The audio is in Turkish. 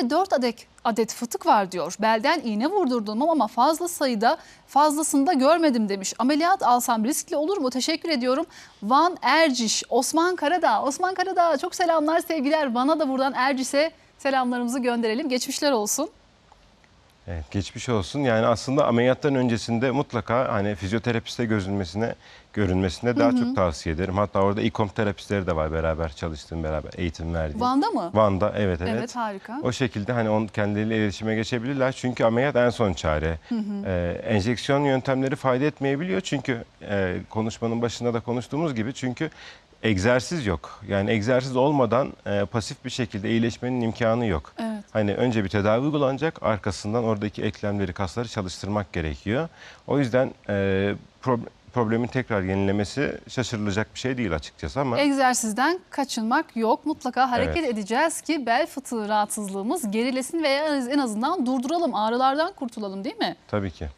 Bende 4 adet, adet fıtık var diyor. Belden iğne vurdurdum ama fazla sayıda fazlasını da görmedim demiş. Ameliyat alsam riskli olur mu? Teşekkür ediyorum. Van Erciş, Osman Karadağ. Osman Karadağ çok selamlar sevgiler. Van'a da buradan Erciş'e selamlarımızı gönderelim. Geçmişler olsun. Evet, geçmiş olsun. Yani aslında ameliyattan öncesinde mutlaka hani fizyoterapiste gözünmesine, görünmesine daha çok tavsiye ederim. Hatta orada İKOM terapistleri de var beraber çalıştığım, beraber eğitim verdiğim. Van'da mı? Van'da evet evet. Evet, harika. O şekilde hani onun kendileriyle iletişime geçebilirler. Çünkü ameliyat en son çare. Ee, enjeksiyon yöntemleri fayda etmeyebiliyor. Çünkü e, konuşmanın başında da konuştuğumuz gibi çünkü egzersiz yok. Yani egzersiz olmadan e, pasif bir şekilde iyileşmenin imkanı yok. Evet. Hani önce bir tedavi uygulanacak, arkasından oradaki eklemleri, kasları çalıştırmak gerekiyor. O yüzden e, pro- problemin tekrar yenilemesi şaşırılacak bir şey değil açıkçası ama Egzersizden kaçınmak yok. Mutlaka hareket Evet. edeceğiz ki bel fıtığı rahatsızlığımız gerilesin veya en azından durduralım. Ağrılardan kurtulalım değil mi? tabii ki.